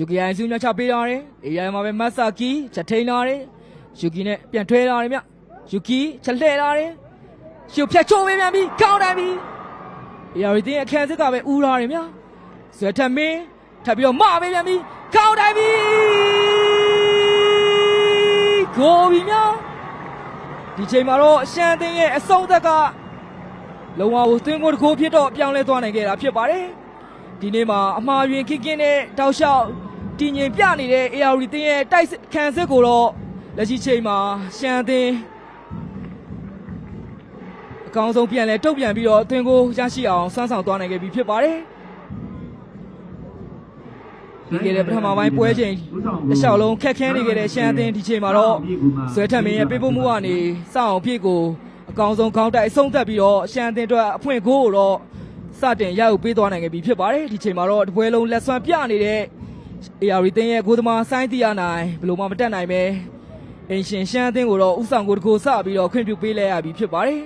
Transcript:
ယူကီအိုင်စုညချပေးလာတယ်အေးရမှာပဲမတ်ဆာကီချက်ထိန်လာတယ်ယူကီနဲ့ပြန်ထွဲလာတယ်မြယူကီချက်လှဲလာတယ်ရှုပ်ဖြတ်ချိုးပေးပြန်ပြီကောင်းတယ်ပြီအေးရဒီတင်းအခန်းစစ်ကပဲဦးလာတယ်မြဆွဲထက်မင်းထပ်ပြီးတော့မပေးပြန်ပြီကောင်းတယ်ပြီဂိုးပြီမြဒီချိန်မှာတော့အရှမ်းတင်းရဲ့အဆုံးသက်ကလုံးဝကိုသွင်းကိုတစ်ခုဖြစ်တော့ပြောင်းလဲသွားနိုင်ခဲ့တာဖြစ်ပါတယ်ဒီနေ့မှာအမှားယွင်ခင်းခင်းနဲ့တောက်လျှောက် တည်ငြိမ်ပြနေတဲ့ AR တင်းရဲ့တိုက်စစ်ခံစစ်ကိုတော့လက်ရှိချိန်မှာရှမ်းသင်းအကောင်းဆုံးပြန်လဲတုတ်ပြန်ပြီးတော့အသွင်ကိုရရှိအောင်စွမ်းဆောင်သွားနိုင်ခဲ့ပြီဖြစ်ပါတယ်ဒီကနေ့ပထမပိုင်းပွဲချိန်တစ်လျှောက်လုံးခက်ခဲနေခဲ့တဲ့ရှမ်းသင်းဒီချိန်မှာတော့ဆွဲထက်မင်းရဲ့ပေးပို့မှုကနေစအောင်ဖြစ်ကိုအကောင်းဆုံးခေါင်းတိုက်အဆုံးသက်ပြီးတော့ရှမ်းသင်းအတွက်အဖွင့်ကိုကိုတော့စတင်ရယူပေးသွားနိုင်ခဲ့ပြီဖြစ်ပါတယ်ဒီချိန်မှာတော့တပွဲလုံးလက်ဆွမ်းပြနေတဲ့ AR တင်းရဲ့ကိုသမားဆိုင်းတီယာနိုင်ဘယ်လိုမှမတက်နိုင်ပဲအင်ရှင်ရှမ်းအသင်းကိုတော့ဥဆောင်ကိုတကူစပြီးတော့ခွင့်ပြုပေးလဲရပြီဖြစ်ပါတယ်